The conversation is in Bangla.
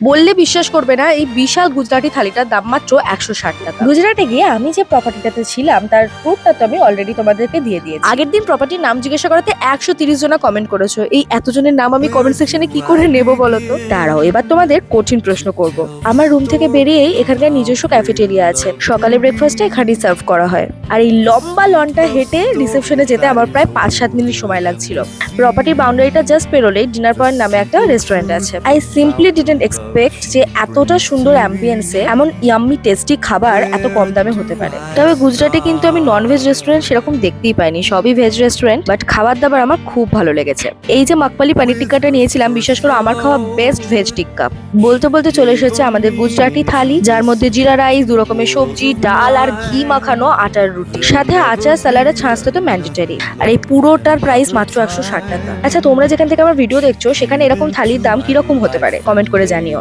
বললে বিশ্বাস করবে না এই বিশাল গুজরাটি থালিটার দাম মাত্র একশো ষাট টাকা। গুজরাটে গিয়ে আমি যে প্রপার্টিটাতে ছিলাম তার প্রুফটা তো আমি অলরেডি তোমাদেরকে দিয়ে দিয়েছি। আগের দিন প্রপার্টির নাম জিজ্ঞাসা করাতে একশো তিরিশ জনা কমেন্ট করেছ। এই এতজনের নাম আমি কমেন্ট সেকশনে কি করে নেব বলো তো? দাঁড়াও এবার তোমাদের কঠিন প্রশ্ন করব। আমার রুম থেকে বেরিয়েই এখানকার নিজস্ব ক্যাফেটেরিয়া আছে। সকালে ব্রেকফাস্টে এখানেই সার্ভ করা হয়। আর এই লম্বা লনটা হেঁটে রিসেপশনে যেতে আমার প্রায় পাঁচ সাত মিনিট সময় লাগছিল। প্রপার্টির বাউন্ডারিটা জাস্ট পেরোলেই ডিনার পয়েন্ট নামে একটা রেস্টুরেন্ট আছে। আই সিম্পলি ডিডেন্ট এক্সপেক্ট যে এতটা সুন্দর অ্যাম্বিয়েন্সে এমন ইয়াম্মি টেস্টি খাবার এত কম দামে হতে পারে। তবে গুজরাটে কিন্তু আমি ননভেজ রেস্টুরেন্ট সেরকম দেখতেই পাইনি। সবই ভেজ রেস্টুরেন্ট বাট খাবার দাবার আমার খুব ভালো লেগেছে। এই যে মাকপালি পানির টিক্কাটা নিয়েছিলাম, বিশ্বাস করো আমার খাওয়া বেস্ট ভেজ টিক্কা। বলতে বলতে চলে এসেছে আমাদের গুজরাটি থালি, যার মধ্যে জিরা রাইস, দু রকমের সবজি, ডাল আর ঘি মাখানো আটার রুটি। সাথে আচার স্যালাডের ছাঁচটা তো ম্যান্ডেটারি আর এই পুরোটার প্রাইস মাত্র একশো ষাট টাকা। আচ্ছা তোমরা যেখান থেকে আমার ভিডিও দেখছ, সেখানে এরকম থালির দাম কীরকম হতে পারে? কমেন্ট করে জানিও।